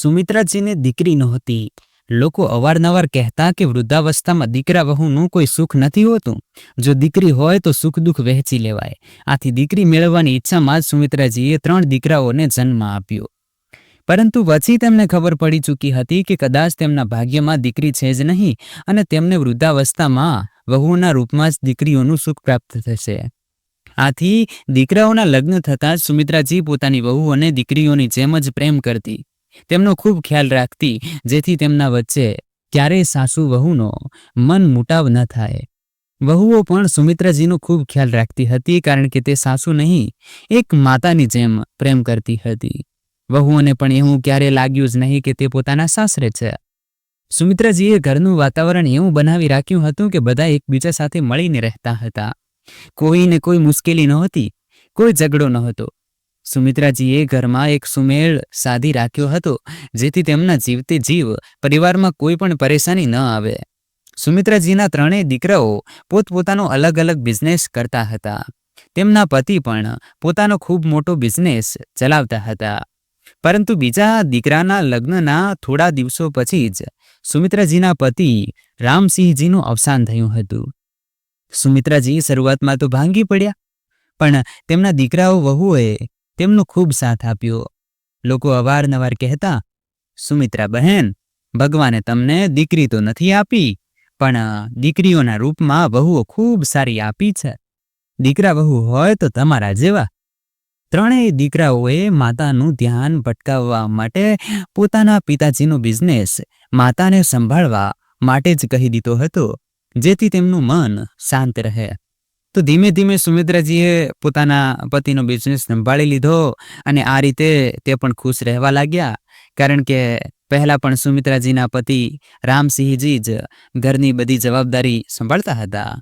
સુમિત્રાજીને દીકરી નહોતી. લોકો અવારનવાર કહેતા કે વૃદ્ધાવસ્થામાં દીકરા વહુનું કોઈ સુખ નથી હોતું. જો દીકરી હોય તો સુખ દુઃખ વહેંચી લેવાય. આથી દીકરી મેળવવાની ઈચ્છામાં જ સુમિત્રાજીએ ત્રણ દીકરાઓને જન્મ આપ્યો. પરંતુ પછી તેમને ખબર પડી ચૂકી હતી કે કદાચ તેમના ભાગ્યમાં દીકરી છે જ નહીં અને તેમને વૃદ્ધાવસ્થામાં વહુના રૂપમાં જ દીકરીઓનું સુખ પ્રાપ્ત થશે. આથી દીકરાઓના લગ્ન થતાં જ સુમિત્રાજી પોતાની વહુઓને દીકરીઓની જેમ જ પ્રેમ કરતી. તેમનો ખૂબ ખ્યાલ રાખતી, જેથી તેમના વચ્ચે ક્યારેય સાસુ વહુનો મન મુટાવ ન થાય. વહુઓ પણ સુમિત્રાજીનો ખૂબ ખ્યાલ રાખતી હતી કારણ કે તે સાસુ નહીં, એક માતાની જેમ પ્રેમ કરતી હતી. વહુઓને પણ એવું ક્યારે લાગ્યું જ નહીં કે તે પોતાના સાસરે છે. સુમિત્રાજીએ ઘરનું વાતાવરણ એવું બનાવી રાખ્યું હતું કે બધા એકબીજા સાથે મળીને રહેતા હતા. કોઈને કોઈ મુશ્કેલી નહોતી, કોઈ ઝઘડો નહોતો. સુમિત્રાજીએ ઘરમાં એક સુમેળ સાધી રાખ્યો હતો, જેથી તેમના જીવતે જીવ પરિવારમાં કોઈ પણ પરેશાની ન આવે. સુમિત્રાજીના ત્રણેય દીકરાઓ પોતપોતાનો અલગ અલગ બિઝનેસ કરતા હતા. તેમના પતિ પણ પોતાનો ખૂબ મોટો બિઝનેસ ચલાવતા હતા. પરંતુ બીજા દીકરાના લગ્નના થોડા દિવસો પછી જ સુમિત્રાજીના પતિ રામસિંહજીનું અવસાન થયું હતું. સુમિત્રાજી શરૂઆતમાં તો ભાંગી પડ્યા, પણ તેમના દીકરાઓ વહુએ તેમનો ખૂબ સાથ આપ્યો. લોકો અવારનવાર કહેતા, સુમિત્રા બહેન, ભગવાને તમને દીકરી તો નથી આપી, પણ દીકરીઓના રૂપમાં વહુઓ ખૂબ સારી આપી છે. દીકરા વહુ હોય તો તમારા જેવા. ત્રણેય દીકરાઓએ માતાનું ધ્યાન ભટકાવવા માટે પોતાના પિતાજીનો બિઝનેસ માતાને સંભાળવા માટે જ કહી દીધો હતો, જેથી તેમનું મન શાંત રહે. તો ધીમે ધીમે સુમિત્રાજીએ પોતાના પતિનો બિઝનેસ સંભાળી લીધો અને આ રીતે તે પણ ખુશ રહેવા લાગ્યા. કારણ કે પહેલા પણ સુમિત્રાજીના પતિ રામસિંહજી જ ઘરની બધી જવાબદારી સંભાળતા હતા.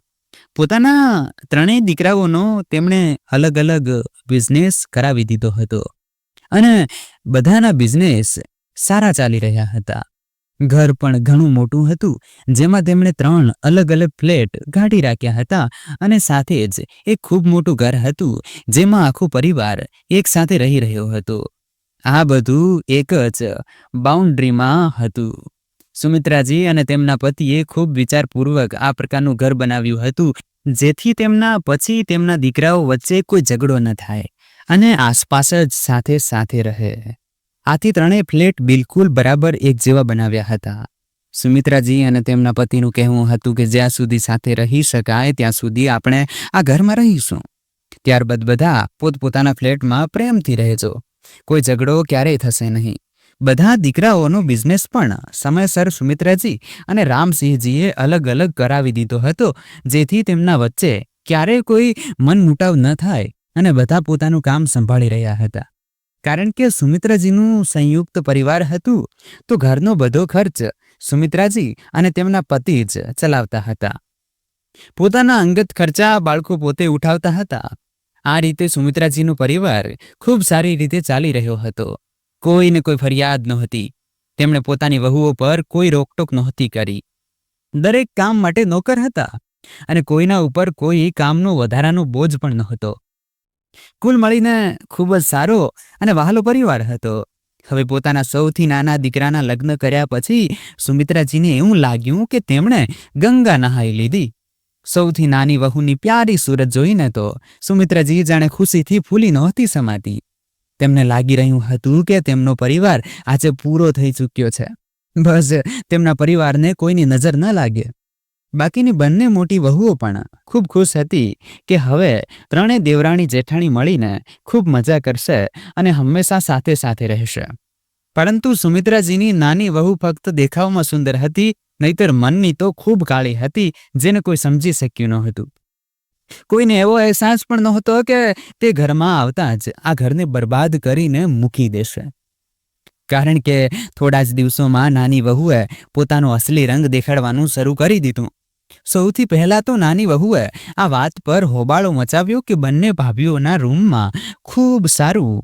પોતાના ત્રણેય દીકરાઓનો તેમણે અલગ અલગ બિઝનેસ કરાવી દીધો હતો. અને બધાના બિઝનેસ સારા ચાલી રહ્યા હતા. ઘર પણ ઘણું મોટું હતું, જેમાં તેમણે ત્રણ અલગ અલગ ફ્લેટ ગાઢી રાખ્યા હતા અને સાથે જ એક ખૂબ મોટું ઘર હતું, જેમાં આખો પરિવાર એક સાથે રહી રહ્યો હતો. આ બધું એક જ બાઉન્ડ્રીમાં હતું. સુમિત્રાજી અને તેમના પતિએ ખૂબ વિચારપૂર્વક આ પ્રકારનું ઘર બનાવ્યું હતું, જેથી તેમના પછી તેમના દીકરાઓ વચ્ચે કોઈ ઝઘડો ન થાય અને આસપાસ જ સાથે સાથે રહે. આથી ત્રણેય ફ્લેટ બિલકુલ બરાબર એક જેવા બનાવ્યા હતા. સુમિત્રાજી અને તેમના પતિનું કહેવું હતું કે જ્યાં સુધી સાથે રહી શકાય ત્યાં સુધી આપણે આ ઘરમાં રહીશું. ત્યારબાદ બધા પોતપોતાના ફ્લેટમાં પ્રેમથી રહેજો. કોઈ ઝઘડો ક્યારેય થશે નહીં. બધા દીકરાઓનો બિઝનેસ પણ સમયસર સુમિત્રાજી અને રામસિંહજીએ અલગ અલગ કરાવી દીધો હતો, જેથી તેમના વચ્ચે ક્યારેય કોઈ મન મુટાવ ન થાય અને બધા પોતાનું કામ સંભાળી રહ્યા હતા. કારણ કે સુમિત્રાજીનું સંયુક્ત પરિવાર હતું, તો ઘરનો બધો ખર્ચ સુમિત્રાજી અને તેમના પતિ જ ચલાવતા હતા. પોતાના અંગત ખર્ચા બાળકો પોતે ઉઠાવતા હતા. આ રીતે સુમિત્રાજીનો પરિવાર ખૂબ સારી રીતે ચાલી રહ્યો હતો. કોઈને કોઈ ફરિયાદ નહોતી. તેમણે પોતાની વહુઓ પર કોઈ રોકટોક નહોતી કરી. દરેક કામ માટે નોકર હતા અને કોઈના ઉપર કોઈ કામનો વધારાનો બોજ પણ નહોતો. કુલ મળીને ખૂબ જ સારો અને વહાલો પરિવાર હતો. હવે પોતાના સૌથી નાના દીકરાના લગ્ન કર્યા પછી સુમિત્રાજીને એવું લાગ્યું કે તેમણે ગંગા નહાઈ લીધી. સૌથી નાની વહુની પ્યારી સુરત જોઈને તો સુમિત્રાજી જાણે ખુશીથી ફૂલી નહોતી સમાતી. તેમને લાગી રહ્યું હતું કે તેમનો પરિવાર આજે પૂરો થઈ ચૂક્યો છે. બસ તેમના પરિવારને કોઈની નજર ન લાગે. બાકીની બંને મોટી વહુઓ પણ ખૂબ ખુશ હતી કે હવે ત્રણે દેવરાણી જેઠાણી મળીને ખૂબ મજા કરશે અને હંમેશા સાથે સાથે રહેશે. પરંતુ સુમિત્રાજીની નાની વહુ ફક્ત દેખાવમાં સુંદર હતી, નહીતર મનની તો ખૂબ કાળી હતી, જેને કોઈ સમજી શક્યું ન હતું કોઈને એવો અહેસાસ પણ નહોતો કે તે ઘરમાં આવતા જ આ ઘરને બરબાદ કરીને મૂકી દેશે. કારણ કે થોડા જ દિવસોમાં નાની વહુએ પોતાનો અસલી રંગ દેખાડવાનું શરૂ કરી દીધું. સૌથી પહેલાં તો નાની વહુએ આ વાત પર હોબાળો મચાવ્યો કે બંને ભાભીઓના રૂમમાં ખૂબ સારું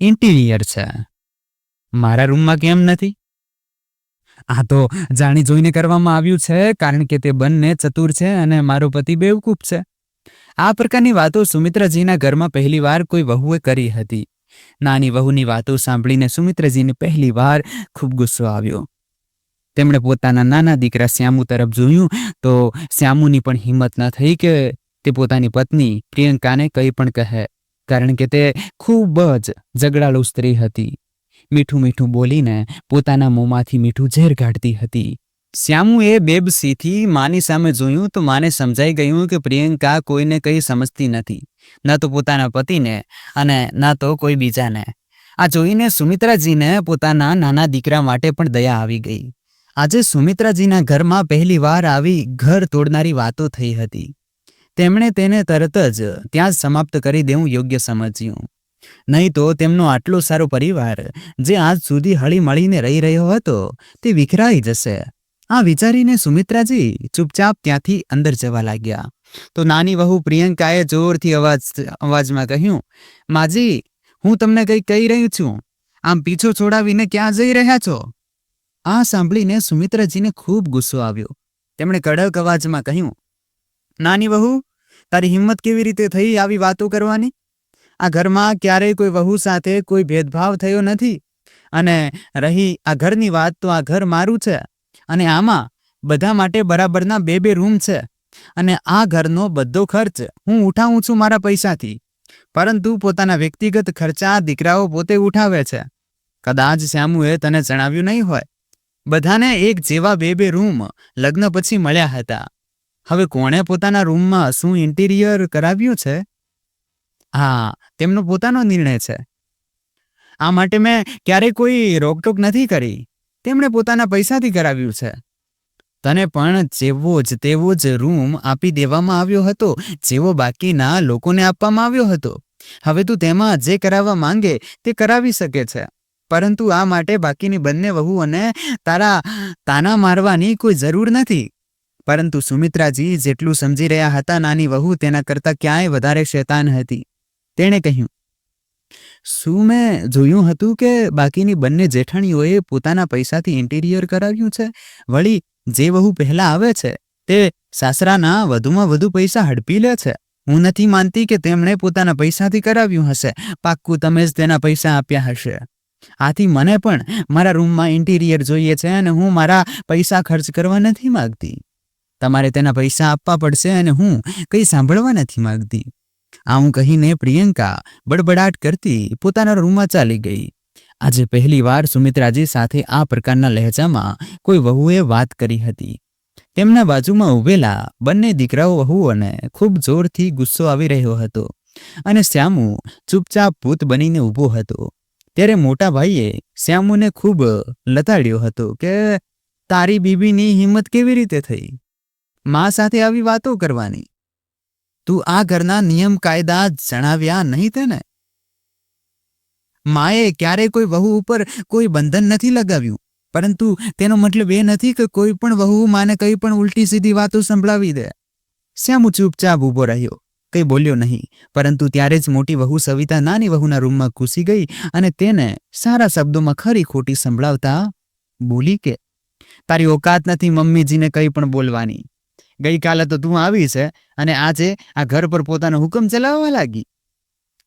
ઇન્ટિરિયર છે. મારા રૂમમાં કેમ નથી? આ તો જાણી જોઈને કરવામાં આવ્યું છે, કારણ કે તે બંને ચતુર છે અને મારો પતિ બેવકૂફ છે. આ પ્રકારની વાતો સુમિત્રાજીના ઘરમાં પહેલીવાર કોઈ વહુએ કરી હતી. નાની વહુની વાતો સાંભળીને સુમિત્રાજીને પહેલી વાર ખૂબ ગુસ્સો આવ્યો. તેમણે પોતાના નાના દીકરા શ્યામુ તરફ જોયું તો શ્યામુની પણ હિંમત ન થઈ કે તે પોતાની પત્ની પ્રિયંકાને કંઈ પણ કહે, કારણ કે તે ખૂબ જ ઝઘડાળુ સ્ત્રી હતી. મીઠું મીઠું બોલીને પોતાના મોંમાંથી મીઠું ઝેર કાઢતી હતી. શ્યામુએ બેબસીથી માની સામે જોયું તો માને સમજાઈ ગયું કે પ્રિયંકા કોઈને કંઈ સમજતી નથી, ન તો પોતાના પતિને અને ન તો કોઈ બીજાને. આ જોઈને સુમિત્રાજીને પોતાના નાના દીકરા માટે પણ દયા આવી ગઈ. આજે સુમિત્રાજીના ઘરમાં પહેલીવાર આવી ઘર તોડનારી વાતો થઈ હતી. તેમણે તેને તરત જ ત્યાં સમાપ્ત કરી દેવું યોગ્ય સમજ્યું. નહીં તો તેમનો આટલો સારો પરિવાર, જે આજ સુધી હળીમળીને રહી રહ્યો હતો, તે વિખરાઈ જશે. આ વિચારીને સુમિત્રાજી ચૂપચાપ ત્યાંથી અંદર જવા લાગ્યા. તો નાની વહુ પ્રિયંકાએ જોરથી અવાજ, અવાજમાં કહ્યું, માજી, હું તમને કંઈ કહી રહ્યું છું. આમ પીછો છોડાવીને ક્યાં જઈ રહ્યા છો? આ સાંભળીને સુમિત્રાજીને ખૂબ ગુસ્સો આવ્યો. તેમણે કડક અવાજમાં કહ્યું, નાની વહુ, તારી હિંમત કેવી રીતે થઈ આવી વાતો કરવાની? આ ઘરમાં ક્યારેય કોઈ વહુ સાથે કોઈ ભેદભાવ થયો નથી. અને રહી આ ઘરની વાત તો આ ઘર મારું છે. અને આમાં બધા માટે બરાબરના બે બે રૂમ છે. અને આ ઘરનો બધો ખર્ચ હું ઉઠાવું છું મારા પૈસાથી. પરંતુ પોતાના વ્યક્તિગત ખર્ચા દીકરાઓ પોતે ઉઠાવે છે. કદાચ શ્યામુએ તને જણાવ્યું નહીં હોય બધાને એક જેવા બે બે રૂમ લગ્ન પછી મળ્યા હતા. હવે કોણે પોતાના રૂમમાં શું ઇન્ટિરિયર કરાવ્યું છે? હા, તેમનો પોતાનો નિર્ણય છે. આ માટે મેં ક્યારેય કોઈ રોકટોક નથી કરી. તેમણે પોતાના પૈસાથી કરાવ્યું છે. તને પણ જેવો જ તેવો જ રૂમ આપી દેવામાં આવ્યો હતો, જેવો બાકીના લોકોને આપવામાં આવ્યો હતો. હવે તું તેમાં જે કરાવવા માંગે તે કરાવી શકે છે. પરંતુ આ માટે બાકીની બંને વહુઓને તારા, તાના મારવાની કોઈ જરૂર નથી. પરંતુ સુમિત્રાજી જેટલું સમજી રહ્યા હતા નાની વહુ તેના કરતાં ક્યાંય વધારે શેતાન હતી. તેણે કહ્યું, શું મેં જોયું હતું કે બાકીની બંને જેઠાણીઓએ પોતાના પૈસાથી ઇન્ટિરિયર કરાવ્યું છે? વળી જે વહુ પહેલા આવે છે, તે સાસરાના વધુમાં વધુ પૈસા હડપી લે છે. હું નથી માનતી કે તેમણે પોતાના પૈસાથી કરાવ્યું હશે. પાક્કું તમે જ તેના પૈસા આપ્યા હશે. આથી મને પણ મારા રૂમમાં ઇન્ટિરિયર જોઈએ છે અને હું મારા પૈસા ખર્ચ કરવા નથી માંગતી. તમારે તેના પૈસા આપવા પડશે અને હું કંઈ સાંભળવા નથી માંગતી. આવું કહીને પ્રિયંકા બડબડાટ કરતી પોતાના રૂમમાં ચાલી ગઈ. આજે પહેલી વાર સુમિત્રાજી સાથે આ પ્રકારના લહેજામાં કોઈ વહુએ વાત કરી હતી. તેમના બાજુમાં ઊભેલા બંને દીકરાઓ વહુઓને ખૂબ જોરથી ગુસ્સો આવી રહ્યો હતો અને શ્યામુ ચૂપચાપ ભૂત બનીને ઊભો હતો. ત્યારે મોટા ભાઈએ શ્યામુને ખૂબ લતાડ્યો હતો કે તારી બીબીની હિંમત કેવી રીતે થઈ? મા સાથે આવી વાતો કરવાની. તું આ ઘરના નિયમ કાયદા જણાવ્યા નહીં તેને માએ ક્યારે કોઈ વહુ ઉપર કોઈ બંધન નથી લગાવ્યું, પરંતુ તેનો મતલબ એ નથી કે કોઈ પણ વહુ માને કંઈ પણ ઉલટી સીધી વાતો સંભળાવી દે. શ્યામુ ચૂપચાપ ઊભો રહ્યો. કંઈ બોલ્યો નહીં. પરંતુ ત્યારે જ મોટી વહુ સવિતા નાની વહુના રૂમમાં ઘૂસી ગઈ અને તેને સારા શબ્દોમાં ખરી ખોટી સંભળાવતા બોલી કે, તારી ઓકાત નથી મમ્મીજીને કંઈ પણ બોલવાની. ગઈકાલે તો તું આવી છે અને આજે આ ઘર પર પોતાનો હુકમ ચલાવવા લાગી.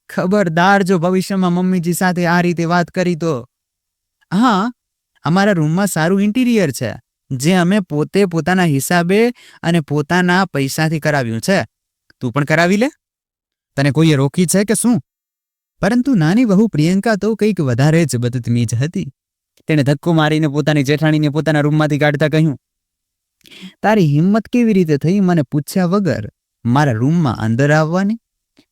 ખબરદાર જો ભવિષ્યમાં મમ્મીજી સાથે આ રીતે વાત કરી તો. હા, અમારા રૂમમાં સારું ઇન્ટિરિયર છે, જે અમે પોતે પોતાના હિસાબે અને પોતાના પૈસાથી કરાવ્યું છે. તું પણ કરાવી લે? તને કોઈએ રોકી છે કે શું? પરંતુ નાની વહુ પ્રિયંકા તો કંઈક વધારે જ બદતમીજ હતી. તેણે ધક્કો મારીને પોતાની જેઠાણીને પોતાના રૂમમાંથી કાઢતા કહ્યું, તારી હિંમત કેવી રીતે થઈ મને પૂછ્યા વગર મારા રૂમમાં અંદર આવવાની?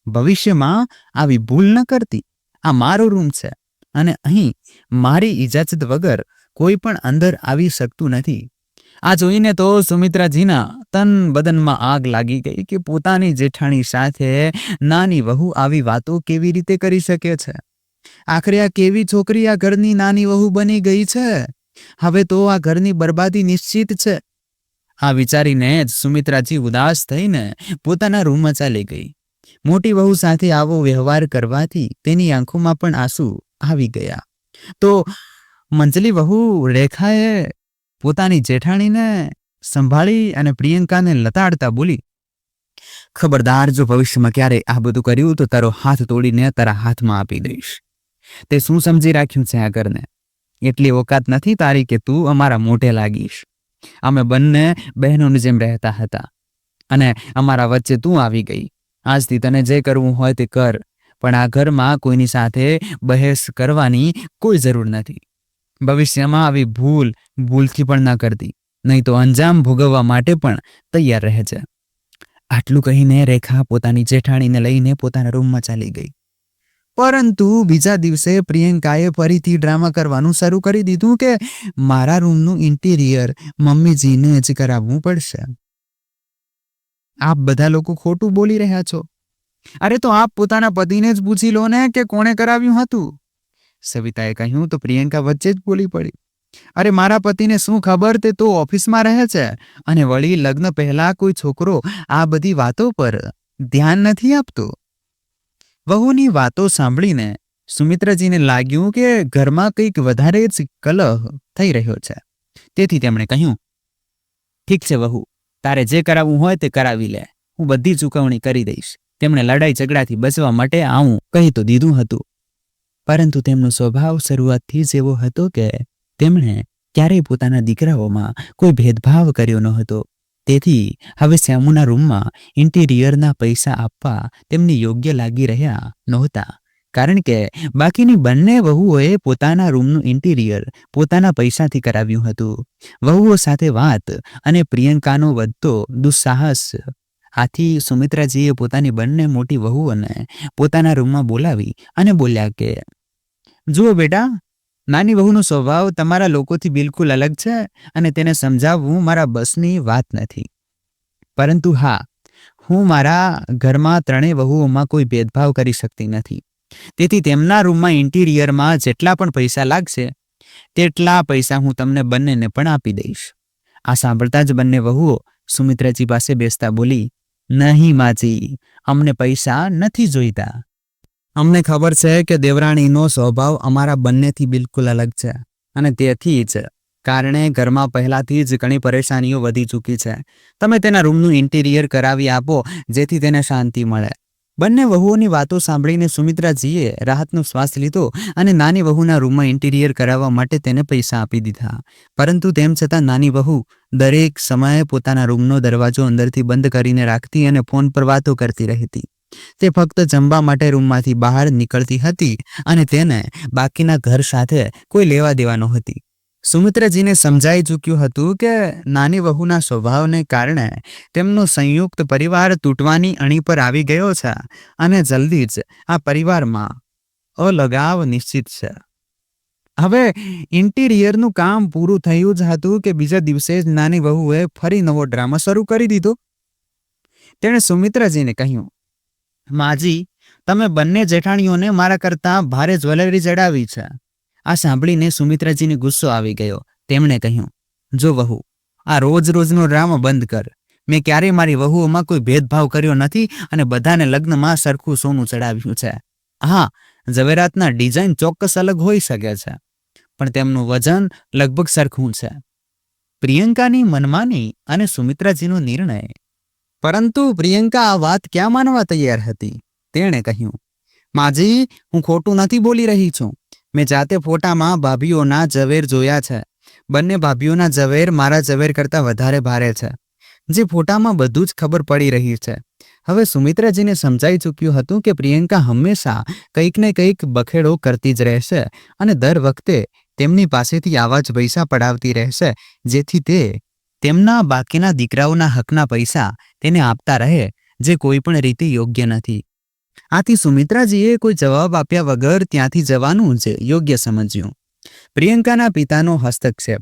ભવિષ્યમાં આવી ભૂલ ન કરતી. આ મારો રૂમ છે અને અહીં મારી ઇજાજત વગર કોઈ પણ અંદર આવી શકતું નથી. આ જોઈને તો સુમિત્રાજીના તન બદનમાં આગ લાગી ગઈ કે પોતાની જેઠાણી સાથે નાની વહુ આવી વાતો કેવી રીતે કરી શકે છે? આખરે આ કેવી છોકરી આ ઘરની નાની વહુ બની ગઈ છે? હવે તો આ ઘરની બરબાદી નિશ્ચિત છે. આ વિચારીને જ સુમિત્રાજી ઉદાસ થઈને પોતાના રૂમમાં ચાલી ગઈ. મોટી વહુ સાથે આવો વ્યવહાર કરવાથી તેની આંખોમાં પણ આંસુ આવી ગયા. તો મંજલી વહુ, રેખાએ પોતાની જેઠાણીને સંભાળી અને પ્રિયંકાને લતાડતા બોલી, ખબરદાર, જો ભવિષ્યમાં ક્યારે આ બધું કર્યું, તો તારો હાથ તોડીને તારા હાથમાં આપી દઈશ. તે શું સમજી રાખ્યું છે આ ઘરને? એટલી ઓકાત નથી તારી કે તું અમારા મોઢે લાગીશ. અમે બંને બહેનોની જેમ રહેતા હતા અને અમારા વચ્ચે તું આવી ગઈ. આજથી તને જે કરવું હોય તે કર, પણ આ ઘરમાં કોઈની સાથે બહેસ કરવાની કોઈ જરૂર નથી. ભવિષ્યમાં આવી ભૂલ ભૂલથી પણ ના કરતી. નહીં તો અંજામ ભોગવવા માટે પણ તૈયાર રહે છે. આટલું કહીને રેખા પોતાની જેઠાણીને લઈને પોતાના રૂમમાં ચાલી ગઈ. પરંતુ બીજા દિવસે પ્રિયંકાએ ફરીથી ડ્રામા કરવાનું શરૂ કરી દીધું કે મારા રૂમનું ઇન્ટિરિયર મમ્મીજીને જ કરાવવું પડશે. આપ બધા લોકો ખોટું બોલી રહ્યા છો. અરે તો આપ પોતાના પતિને જ પૂછી લો ને કે કોણે કરાવ્યું હતું? સવિતાએ કહ્યું, તો પ્રિયંકા વચ્ચે જ બોલી પડી. અરે, મારા પતિને શું ખબર તે તો ઓફિસમાં રહે છે? અને વળી લગ્ન પહેલા કોઈ છોકરો આ બધી વાતો પર ધ્યાન નથી આપતો? વહુની વાતો સાંભળીને સુમિત્રાજીને લાગ્યું કે ઘરમાં કંઈક વધારે જ કલહ થઈ રહ્યો છે. તેથી તેમણે કહ્યું, ઠીક છે વહુ, તારે જે કરાવવું હોય તે કરાવી લે. હું બધી ચૂકવણી કરી દઈશ. તેમણે લડાઈ ઝઘડાથી બચવા માટે આવું કહી તો દીધું હતું. પરંતુ તેમનો સ્વભાવ શરૂઆતથી જ એવો હતો કે તેમણે ક્યારેય પોતાના દીકરાઓમાં કોઈ ભેદભાવ કર્યો ન હતો. તેથી હવે શ્યામુના રૂમમાં ઇન્ટિરિયરના પૈસા આપવા તેમને યોગ્ય લાગી રહ્યા નહોતા. કારણ કે બાકીની બંને વહુઓએ પોતાના રૂમનું ઇન્ટિરિયર પોતાના પૈસાથી કરાવ્યું હતું. વહુઓ સાથે વાત અને પ્રિયંકાનો વધતો દુસ્સાહસ આથી સુમિત્રાજીએ પોતાની બંને મોટી વહુઓને પોતાના રૂમમાં બોલાવી અને બોલ્યા કે, જુઓ બેટા, નાની વહુનો સ્વભાવ તમારા લોકોથી બિલકુલ અલગ છે અને તેને સમજાવવું મારા બસની વાત નથી. પરંતુ હા, હું મારા ઘરમાં ત્રણેય વહુઓમાં કોઈ ભેદભાવ કરી શકતી નથી. તેથી તેમના રૂમમાં ઇન્ટિરિયરમાં જેટલા પણ પૈસા લાગશે, તેટલા પૈસા હું તમને બંનેને પણ આપી દઈશ. આ સાંભળતા જ બંને વહુઓ સુમિત્રાજી પાસે બેસતા બોલી નહીં માજી. અમને પૈસા નથી જોઈતા. અમને ખબર છે કે દેવરાણીનો સ્વભાવ અમારા બંનેથી બિલકુલ અલગ છે અને તેથી જ કારણે ઘરમાં પહેલાથી જ ઘણી પરેશાનીઓ વધી ચૂકી છે. તમે તેના રૂમનું ઇન્ટિરિયર કરાવી આપો, જેથી તેને શાંતિ મળે. બંને વહુઓની વાતો સાંભળીને સુમિત્રાજીએ રાહતનો શ્વાસ લીધો અને નાની વહુના રૂમમાં ઇન્ટિરિયર કરાવવા માટે તેને પૈસા આપી દીધા. પરંતુ તેમ છતાં નાની વહુ દરેક સમયે પોતાના રૂમનો દરવાજો અંદરથી બંધ કરીને રાખતી અને ફોન પર વાતો કરતી રહેતી. તે ફક્ત જમવા માટે રૂમમાંથી બહાર નીકળતી હતી અને તેને બાકીના ઘર સાથે કોઈ લેવા દેવા નહોતી. સુમિત્રાજીને સમજાઈ ચૂક્યું હતું કે નાની વહુના સ્વભાવને કારણે તેમનો સંયુક્ત પરિવાર તૂટવાની અણી પર આવી ગયો છે અને જલ્દી જ આ પરિવારમાં અલગાવ નિશ્ચિત છે. હવે ઇન્ટિરિયરનું કામ પૂરું થયું જ હતું કે બીજા દિવસે જ નાની વહુએ ફરી નવો ડ્રામા શરૂ કરી દીધો. તેણે સુમિત્રાજીને કહ્યું, માજી, તમે બંને જેઠાણીઓને મારા કરતાં ભારે જ્વેલરી જડાવી છે. આ સાંભળીને સુમિત્રાજીને ગુસ્સો આવી ગયો. તેમણે કહ્યું, જો વહુ, આ રોજ રોજનો ડ્રામા બંધ કર. મેં ક્યારેય મારી વહુઓમાં કોઈ ભેદભાવ કર્યો નથી અને બધાને લગ્નમાં સરખું સોનું ચડાવ્યું છે. હા, ઝવેરાતના ડિઝાઇન ચોક્કસ અલગ હોઈ શકે છે, પણ તેમનું વજન લગભગ સરખું છે. પ્રિયંકાની મનમાની અને સુમિત્રાજીનો નિર્ણય. પરંતુ પ્રિયંકા આ વાત ક્યાં માનવા તૈયાર હતી? તેણે કહ્યું, માજી, હું ખોટું નથી બોલી રહી છું. મેં જાતે ફોટામાં ભાભીઓના ઝવેર જોયા છે. બંને ભાભીઓના ઝવેર મારા ઝવેર કરતાં વધારે ભારે છે. જે ફોટામાં બધું જ ખબર પડી રહી છે. હવે સુમિત્રાજીને સમજાઈ ચૂક્યું હતું કે પ્રિયંકા હંમેશા કંઈક ને કંઈક બખેડો કરતી જ રહેશે અને દર વખતે તેમની પાસેથી આવા જ પૈસા પડાવતી રહેશે, જેથી તે તેમના બાકીના દીકરાઓના હકના પૈસા તેને આપતા રહે, જે કોઈ પણ રીતે યોગ્ય નથી. આથી સુમિત્રાજીએ કોઈ જવાબ આપ્યા વગર ત્યાંથી જવાનું જ યોગ્ય સમજ્યું. પ્રિયંકાના પિતાનો હસ્તક્ષેપ.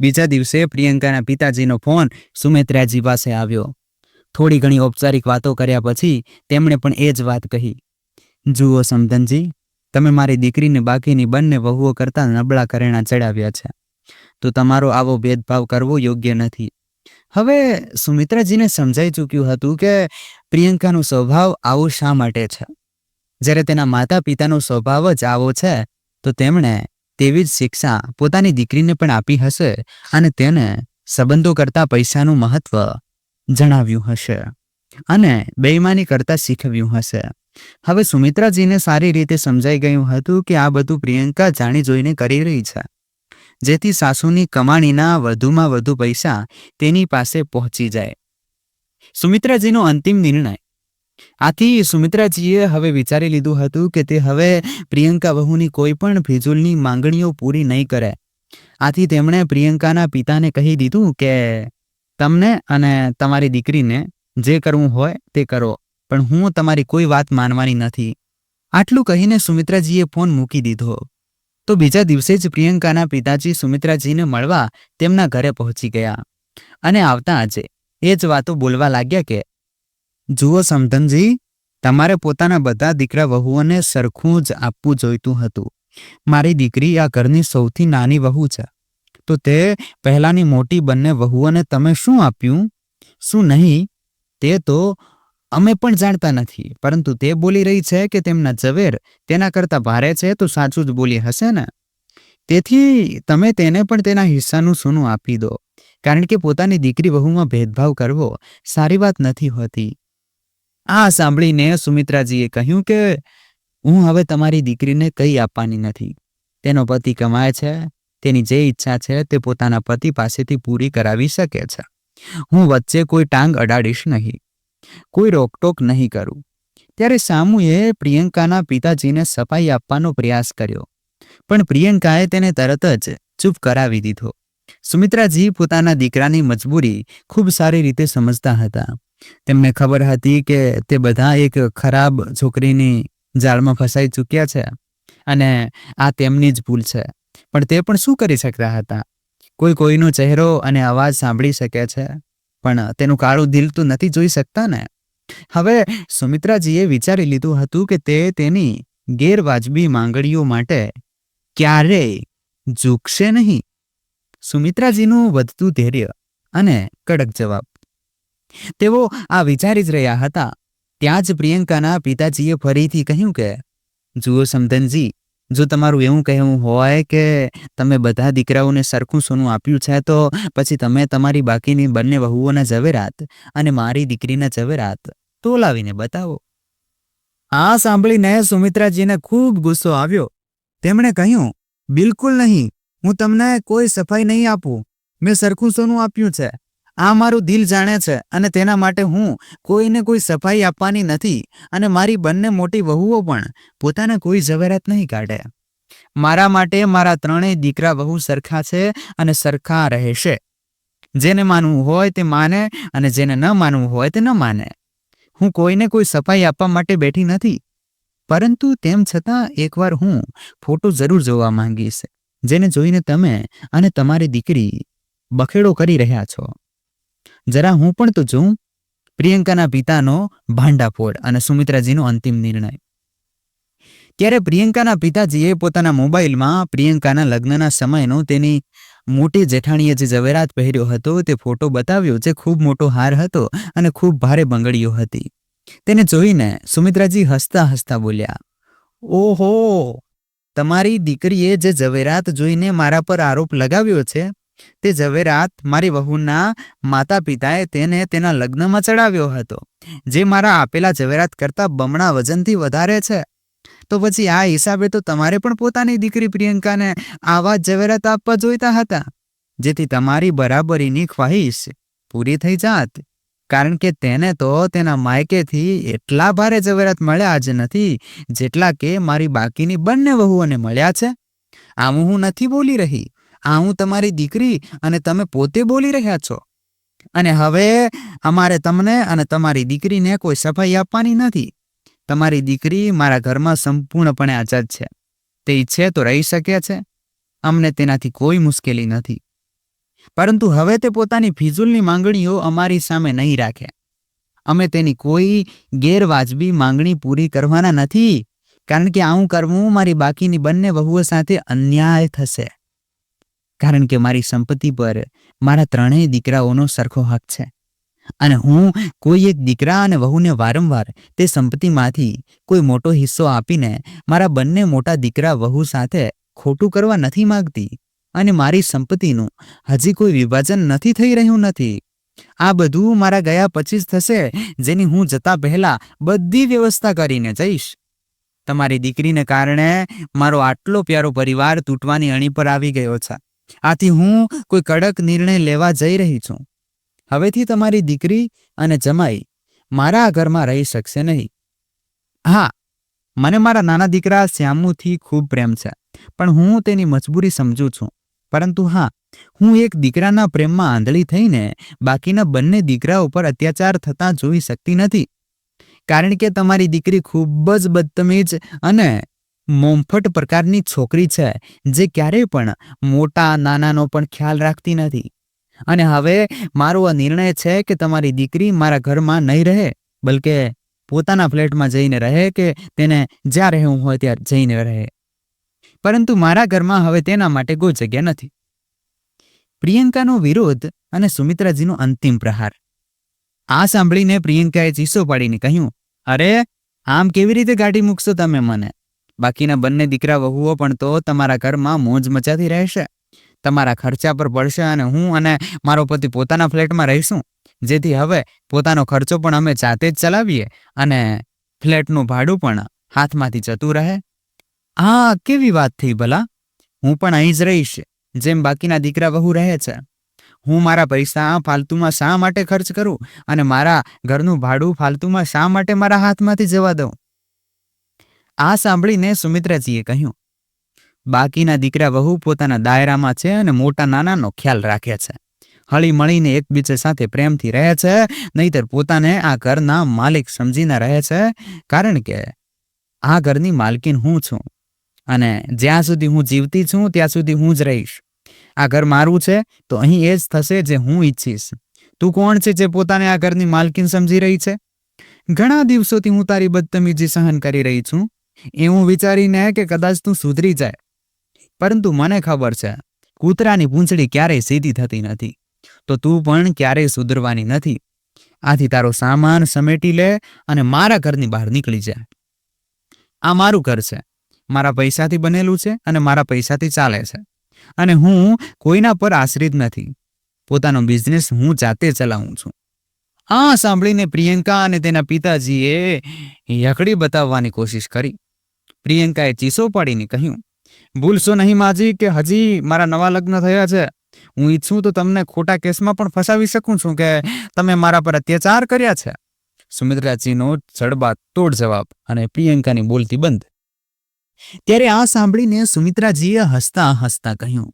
બીજા દિવસે પ્રિયંકાના પિતાજીનો ફોન સુમિત્રાજી પાસે આવ્યો. થોડી ઘણી ઔપચારિક વાતો કર્યા પછી તેમણે પણ એ જ વાત કહી. જુઓ સમધનજી, તમે મારી દીકરીને બાકીની બંને વહુઓ કરતાં નબળા કરેણા ચડાવ્યા છે. તો તમારો આવો ભેદભાવ કરવો યોગ્ય નથી. હવે સુમિત્રાજીને સમજાઈ ચૂક્યું હતું કે પ્રિયંકાનો સ્વભાવ આવો શા માટે છે? જ્યારે તેના માતા પિતાનો સ્વભાવ જ આવો છે, તો તેમણે તેવી જ શિક્ષા પોતાની દીકરીને પણ આપી હશે અને તેને સંબંધો કરતાં પૈસાનું મહત્વ જણાવ્યું હશે અને બેઈમાની કરતાં શીખવ્યું હશે. હવે સુમિત્રાજીને સારી રીતે સમજાઈ ગયું હતું કે આ બધું પ્રિયંકા જાણી જોઈને કરી રહી છે. જેથી સાસુની કમાણીના વધુમાં વધુ પૈસા તેની પાસે પહોંચી જાય. સુમિત્રાજીનો અંતિમ નિર્ણય. આથી સુમિત્રાજીએ હવે વિચારી લીધું હતું કે તે હવે પ્રિયંકા વહુની કોઈ પણ ફિજુલની માંગણીઓ પૂરી નહીં કરે. આથી તેમણે પ્રિયંકાના પિતાને કહી દીધું કે, તમને અને તમારી દીકરીને જે કરવું હોય તે કરો, પણ હું તમારી કોઈ વાત માનવાની નથી. આટલું કહીને સુમિત્રાજીએ ફોન મૂકી દીધો. તો બીજા દિવસે જ પ્રિયંકાના પિતાજી સુમિત્રાજીને મળવા તેમના ઘરે પહોંચી ગયા. અને આવતા આજે એ જ વાતો બોલવા લાગ્યા કે, જુઓ સમધનજી, તમારે પોતાના બધા દીકરા વહુઓને સરખું જ આપવું જોઈતું હતું. મારી દીકરી આ ઘરની સૌથી નાની વહુ છે. તો તે પહેલાની મોટી બંને વહુઓને તમે શું આપ્યું? શું નહીં? તે તો અમે પણ જાણતા નથી. પરંતુ તે બોલી રહી છે કે તેમના ઝવેર તેના કરતાં ભારે છે, તો સાચું જ બોલી હશે ને? તેથી તમે તેને પણ તેના હિસ્સાનું સોનું આપી દો. કારણ કે પોતાની દીકરી વહુમાં ભેદભાવ કરવો સારી વાત નથી હોતી. આ સાંભળીને સુમિત્રાજીએ કહ્યું કે, હું હવે તમારી દીકરીને કંઈ આપવાની નથી. તેનો પતિ કમાય છે, તેની જે ઈચ્છા છે તે પોતાના પતિ પાસેથી પૂરી કરાવી શકે છે. હું વચ્ચે કોઈ ટાંગ અડાડીશ નહીં. કોઈ રોકટોક નહીં કરું. ત્યારે સામુએ પ્રિયંકાના પિતાજીને સફાઈ આપવાનો પ્રયાસ કર્યો. પણ પ્રિયંકાએ તેને તરત જ ચૂપ કરાવી દીધો. સુમિત્રાજી પોતાના દીકરાની મજબૂરી ખૂબ સારી રીતે સમજતા હતા. તેમને ખબર હતી કે તે બધા એક ખરાબ છોકરીની જાળમાં ફસાઈ ચૂક્યા છે અને આ તેમની જ ભૂલ છે. પણ તે પણ શું કરી શકતા હતા? કોઈ કોઈનો ચહેરો અને અવાજ સાંભળી શકે છે? પણ તેનું કાળું દિલ તો નથી જોઈ શકતા ને? હવે સુમિત્રાજીએ વિચારી લીધું હતું કે તે તેની ગેરવાજબી માંગણીઓ માટે ક્યારેય ઝૂકશે નહીં. સુમિત્રાજીનું વધતું ધૈર્ય અને કડક જવાબ. તેઓ આ વિચારી જ રહ્યા હતા. ત્યાં જ પ્રિયંકાના પિતાજીએ ફરીથી કહ્યું કે, જુઓ સમધનજી જો તમારું એવું કહેવું હોય કે તમે બધા દીકરાઓને સરખું સોનું આપ્યું છે, તો પછી તમે તમારી બાકીની બંને વહુઓના ઝવેરાત અને મારી દીકરીના ઝવેરાત તોલાવીને બતાવો. આ સાંભળીને સુમિત્રાજીને ખૂબ ગુસ્સો આવ્યો. તેમણે કહ્યું, બિલકુલ નહીં. હું તમને કોઈ સફાઈ નહીં આપું. મેં સરખું સોનું આપ્યું છે. આ મારું દિલ જાણે છે અને તેના માટે હું કોઈને કોઈ સફાઈ આપવાની નથી અને મારી બંને મોટી વહુઓ પણ પોતાના કોઈ ઝવેરાત નહીં કાઢે. મારા માટે મારા ત્રણેય દીકરા વહુ સરખા છે અને સરખા રહેશે જેને માનવું હોય તે માને અને જેને ન માનવું હોય તે ન માને. હું કોઈને કોઈ સફાઈ આપવા માટે બેઠી નથી. પરંતુ તેમ છતાં એકવાર હું ફોટો જરૂર જોવા માંગીશ, જેને જોઈને તમે અને તમારી દીકરી બખેડો કરી રહ્યા છો. જરા હું પણ તો જોઉં. પ્રિયંકાના પિતાનો ભાંડાફોડ અને સુમિત્રાજીનો અંતિમ નિર્ણય. ત્યારે પ્રિયંકાના પિતાજીએ પોતાના મોબાઈલમાં પ્રિયંકાના લગ્નના સમયનો તેની મોટી જેઠાણીએ જે ઝવેરાત પહેર્યો હતો તે ફોટો બતાવ્યો જે ખૂબ મોટો હાર હતો અને ખૂબ ભારે બંગડીઓ હતી. તેને જોઈને સુમિત્રાજી હસતા હસતા બોલ્યા, ઓહો! તમારી દીકરીએ જે ઝવેરાત જોઈને મારા પર આરોપ લગાવ્યો છે તે ઝવેરાત મારી વહુના માતા પિતાએ તેને તેના લગ્નમાં ચડાવ્યો હતો, જે મારા આપેલા ઝવેરાત કરતાં બમણા વજનથી વધારે છે. તો પછી આ હિસાબે તો તમારે પણ પોતાની દીકરી પ્રિયંકાને આવા ઝવેરાત આપવા જોઈતા હતા, જેથી તમારી બરાબરીની ખ્વાહિશ પૂરી થઈ જાત, કારણ કે તેને તો તેના માયકેથી એટલા ભારે ઝવેરાત મળ્યા જ નથી, જેટલા કે મારી બાકીની બંને વહુઓને મળ્યા છે. આમ હું નથી બોલી રહી આ હું તમારી દીકરી અને તમે પોતે બોલી રહ્યા છો. અને હવે અમારે તમને અને તમારી દીકરીને કોઈ સફાઈ આપવાની નથી. તમારી દીકરી મારા ઘરમાં સંપૂર્ણપણે આઝાદ છે. તે ઈચ્છે તો રહી શકે છે. અમને તેનાથી કોઈ મુશ્કેલી નથી. પરંતુ હવે તે પોતાની ફિઝુલની માંગણીઓ અમારી સામે નહીં રાખે. અમે તેની કોઈ ગેરવાજબી માંગણી પૂરી કરવાના નથી, કારણ કે આવું કરવું મારી બાકીની બંને વહુઓ સાથે અન્યાય થશે. કારણ કે મારી સંપત્તિ પર મારા ત્રણેય દીકરાઓનો સરખો હક છે. અને હું કોઈ એક દીકરા અને વહુને વારંવાર તે સંપત્તિમાંથી કોઈ મોટો હિસ્સો આપીને મારા બંને મોટા દીકરા વહુ સાથે ખોટું કરવા નથી માંગતી અને મારી સંપત્તિનું હજી કોઈ વિભાજન નથી થઈ રહ્યું નથી. આ બધું મારા ગયા પછી થશે જેની હું જતા પહેલા બધી વ્યવસ્થા કરીને જઈશ. તમારી દીકરીને કારણે મારો આટલો પ્યારો પરિવાર તૂટવાની અણી પર આવી ગયો છે. આથી હું કોઈ કડક નિર્ણય લેવા જઈ રહી છું. હવેથી તમારી દીકરી અને જમાઈ મારા ઘરમાં રહી શકશે નહીં. હા, મને મારા નાના દીકરા શ્યામુથી ખૂબ પ્રેમ છે, પણ હું તેની મજબૂરી સમજું છું. પરંતુ હા, હું એક દીકરાના પ્રેમમાં આંધળી થઈને બાકીના બંને દીકરા ઉપર અત્યાચાર થતા જોઈ શકતી નથી. કારણ કે તમારી દીકરી ખૂબ જ બદતમીજ અને મોંફટ પ્રકારની છોકરી છે, જે ક્યારેય પણ મોટા, નાનાનો પણ ખ્યાલ રાખતી નથી. અને હવે મારો આ નિર્ણય છે કે તમારી દીકરી મારા ઘરમાં નહીં રહે, બલકે પોતાના ફ્લેટમાં જઈને રહે કે તેને જ્યાં રહેવું હોય ત્યાં જઈને રહે. પરંતુ મારા ઘરમાં હવે તેના માટે કોઈ જગ્યા નથી. પ્રિયંકાનો વિરોધ અને સુમિત્રાજીનો અંતિમ પ્રહાર. આ સાંભળીને પ્રિયંકાએ ચીસો પાડીને કહ્યું, અરે, આમ કેવી રીતે ગાડી મૂકશો તમે મને? બાકીના બંને દીકરા વહુઓ પણ તો તમારા ઘરમાં મોજ મચાતી રહેશે. તમારા ખર્ચા પર પડશે અને હું અને મારો પતિ પોતાના ફ્લેટમાં રહીશું. જેથી હવે પોતાનો ખર્ચો પણ અમે જાતે જ ચલાવીએ અને ફ્લેટનું ભાડું પણ હાથમાંથી જતું રહે. આ કેવી વાત થઈ ભલા? હું પણ અહીં જ રહીશ, જેમ બાકીના દીકરા વહુ રહે છે. હું મારા પૈસા ફાલતુમાં શા માટે ખર્ચ કરું? અને મારા ઘરનું ભાડું ફાલતુમાં શા માટે મારા હાથમાંથી જવા દઉં? આ સાંભળીને સુમિત્રાજીએ કહ્યું, બાકીના દીકરા વહુ પોતાના દાયરામાં છે અને મોટા નાનાનો ખ્યાલ રાખે છે. હળી મળીને એકબીજા સાથે પ્રેમથી રહે છે, નહીતર પોતાને આ ઘરના માલિક સમજીને રહે છે, કારણ કે આ ઘરની માલકીન હું છું. અને જ્યાં સુધી હું જીવતી છું, ત્યાં સુધી હું જ રહીશ. આ ઘર મારું છે, તો અહીં એ જ થશે જે હું ઈચ્છીશ. તું કોણ છે જે પોતાને આ ઘરની માલકીન સમજી રહી છે? ઘણા દિવસોથી હું તારી બદતમીજી સહન કરી રહી છું. એવું વિચારીને કે કદાચ તું સુધરી જાય. પરંતુ મને ખબર છે, કૂતરાની પૂંછડી ક્યારેય સીધી થતી નથી. તો તું પણ ક્યારેય સુધરવાની નથી. આથી તારો સામાન સમેટી લે અને મારા ઘરની બહાર નીકળી જા. આ મારું ઘર છે. મારા પૈસાથી બનેલું છે અને મારા પૈસાથી ચાલે છે. અને હું કોઈના પર આશ્રિત નથી. પોતાનો બિઝનેસ હું જાતે ચલાવું છું. આ સાંભળીને પ્રિયંકા અને તેના પિતાજીએ યકડી બતાવવાની કોશિશ કરી. પ્રિયંકાએ ચીસો પાડીને કહ્યું, ભૂલશો નહીં માજી કે હજી મારા નવા લગ્ન થયા છે. હું ઈચ્છું તો તમને ખોટા કેસમાં પણ ફસાવી શકું છું કે તમે મારા પર અત્યાચાર કર્યા છે. સુમિત્રાજીનો જડબા તોડ જવાબ અને પ્રિયંકાની બોલતી બંધ. ત્યારે આ સાંભળીને સુમિત્રાજીએ હસતા હસતા કહ્યું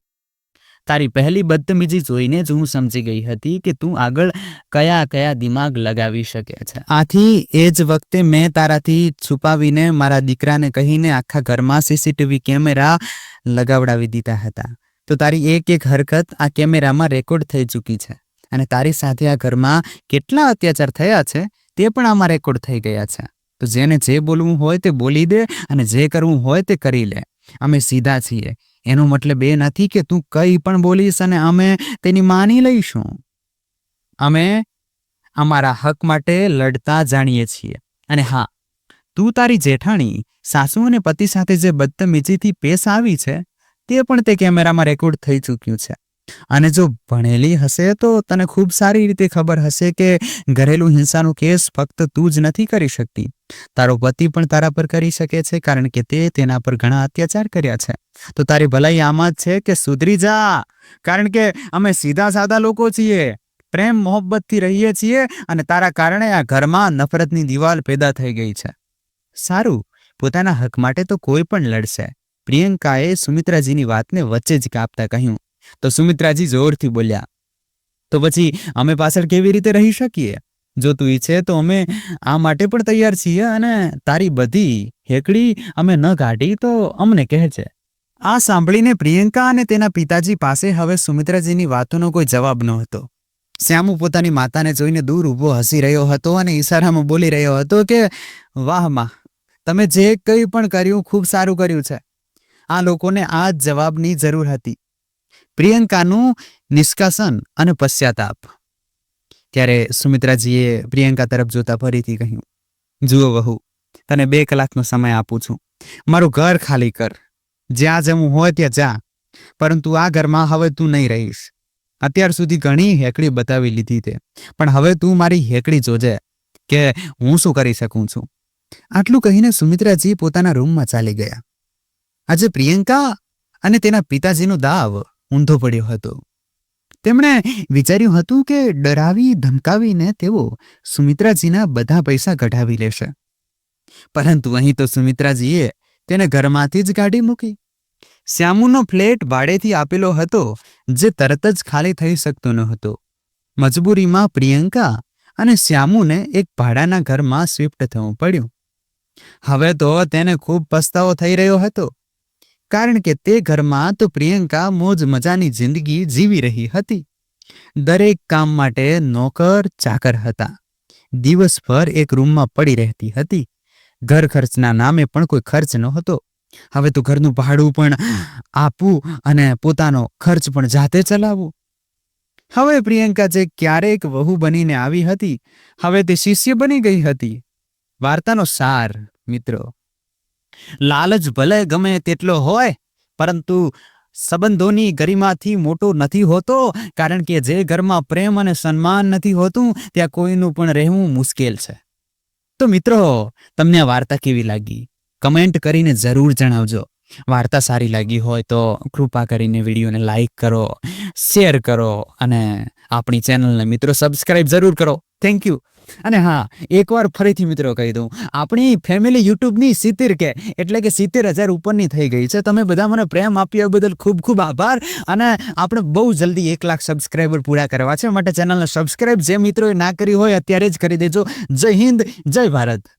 તારી પહેલી બદતમીજી જોઈને જ હું સમજી ગઈ હતી કે તું આગળ કયા કયા દિમાગ લગાવી શકે છે. આથી એ જ વખતે મેં તારાથી છુપાવીને મારા દીકરાને કહીને આખા ઘરમાં સીસીટીવી કેમેરા લગાવડાવી દીધા હતા. તો તારી એક એક હરકત આ કેમેરામાં રેકોર્ડ થઈ ચૂકી છે. અને તારી સાથે આ ઘરમાં કેટલા અત્યાચાર થયા છે તે પણ આમાં રેકોર્ડ થઈ ગયા છે. તો જેને જે બોલવું હોય તે બોલી દે અને જે કરવું હોય તે કરી લે. અમે સીધા છીએ. એનો મતલબ એ નથી કે તું કંઈ પણ બોલીશ અને અમે તેની માની લઈશું. અમે અમારા હક માટે લડતા જાણીએ છીએ. અને હા, તું તારી જેઠાણી, સાસુ અને પતિ સાથે જે બદતમીજીથી પેશ આવી છે, તે પણ તે કેમેરામાં રેકોર્ડ થઈ ચૂક્યું છે. અને જો ભણેલી હશે તો તને ખૂબ સારી રીતે ખબર હશે કે ઘરેલું હિંસાનો કેસ ફક્ત તું જ નથી કરી શકતી. તારો પતિ પણ તારા પર કરી શકે છે કારણ કે તે તેના પર ઘણા અત્યાચાર કર્યા છે. તો તારી ભલાઈ આમાં જ છે કે સુધરી જા. કારણ કે અમે સીધા સાદા લોકો છીએ. પ્રેમ મોહબ્બતથી રહીએ છીએ અને તારા કારણે આ ઘરમાં નફરતની દિવાલ પેદા થઈ ગઈ છે. સારું, પોતાના હક માટે તો કોઈ પણ લડશે. પ્રિયંકાએ સુમિત્રાજીની વાતને વચ્ચે જ કાપતા કહ્યું. તો સુમિત્રાજી જોરથી બોલ્યા, તો પછી અમે પાછળ કેવી રીતે રહી શકીએ? જો તું ઈચ્છે તો અમે આ માટે પણ તૈયાર છીએ અને તારી બધી હેકડી અમે ન કાઢી તો અમને કહેજે આ સાંભળીને પ્રિયંકા અને તેના પિતાજી પાસે હવે સુમિત્રાજીની વાતોનો કોઈ જવાબ ન હતો શ્યામુ પોતાની માતાને જોઈને દૂર ઊભો હસી રહ્યો હતો અને ઈશારામાં બોલી રહ્યો હતો કે, વાહમાં, તમે જે કંઈ પણ કર્યું, ખૂબ સારું કર્યું છે. આ લોકોને આ જ જવાબની જરૂર હતી. પ્રિયંકાનું નિષ્કાસન અને પશ્ચાતાપ. ત્યારે સુમિત્રાજીએ પ્રિયંકા તરફ જોતા ફરીથી કહ્યું, જુઓ વહુ, તને બે કલાકનો સમય આપું છું. મારું ઘર ખાલી કર. જ્યાં જવું હોય ત્યાં જા. પરંતુ આ ઘરમાં હવે તું નહીં રહીશ. અત્યાર સુધી ઘણી હેકડી બતાવી લીધી તે. પણ હવે તું મારી હેકડી જોજે, કે હું શું કરી શકું છું? આટલું કહીને સુમિત્રાજી પોતાના રૂમમાં ચાલી ગયા. આજે પ્રિયંકા અને તેના પિતાજીનો દાવ ઊંધો પડ્યો હતો. તેમણે વિચાર્યું હતું કે ડરાવી, ધમકાવીને તેઓ સુમિત્રાજીના બધા પૈસા કઢાવી લેશે. પરંતુ અહીં તો સુમિત્રાજીએ તેને ઘરમાંથી જ કાઢી મૂકી. શ્યામુનો ફ્લેટ ભાડેથી આપેલો હતો, જે તરત જ ખાલી થઈ શકતો ન હતો મજબૂરીમાં પ્રિયંકા અને શ્યામુને એક ભાડાના ઘરમાં શિફ્ટ થવું પડ્યું. હવે તો તેને ખૂબ પસ્તાવો થઈ રહ્યો હતો. કારણ કે તે ઘરમાં તો પ્રિયંકા મોજ મજાની જિંદગી જીવી રહી હતી. દરેક કામ માટે નોકર, ચાકર હતા. દિવસભર એક રૂમમાં પડી રહેતી હતી. ઘર ખર્ચના નામે પણ કોઈ ખર્ચ નહોતો. હવે તો ઘરનું ભાડું પણ આપવું અને પોતાનો ખર્ચ પણ જાતે ચલાવવું. હવે પ્રિયંકા જે ક્યારેક વહુ બનીને આવી હતી, હવે તે શિષ્ય બની ગઈ હતી. વાર્તાનો સાર, મિત્રો. લાલચ ભલે ગમે તેટલો હોય, પરંતુ સંબંધોની ગરિમાથી મોટો નથી હોતો, કારણ કે જે ઘરમાં પ્રેમ અને સન્માન નથી હોતું, ત્યાં કોઈનું પણ રહેવું મુશ્કેલ છે. તો મિત્રો, તમને વાર્તા કેવી લાગી? કમેન્ટ કરીને જરૂર જણાવજો. વાર્તા સારી લાગી હોય તો કૃપા કરીને વિડીયોને લાઈક કરો, શેર કરો, અને આપણી ચેનલને મિત્રો સબસ્ક્રાઈબ જરૂર કરો. Thank you. અને હા, એકવાર ફરીથી મિત્રો કહી દઉં, આપણી ફેમિલી યુટ્યુબની સિત્તેર કે, એટલે કે સિત્તેર હજાર ઉપરની થઈ ગઈ છે. તમે બધા મને પ્રેમ આપ્યા બદલ ખૂબ ખૂબ આભાર અને આપણે બહુ જલ્દી એક લાખ સબસ્ક્રાઈબર પૂરા કરવા છે. માટે ચેનલને સબસ્ક્રાઈબ જે મિત્રોએ ના કરી હોય અત્યારે જ કરી દેજો. જય હિન્દ, જય ભારત.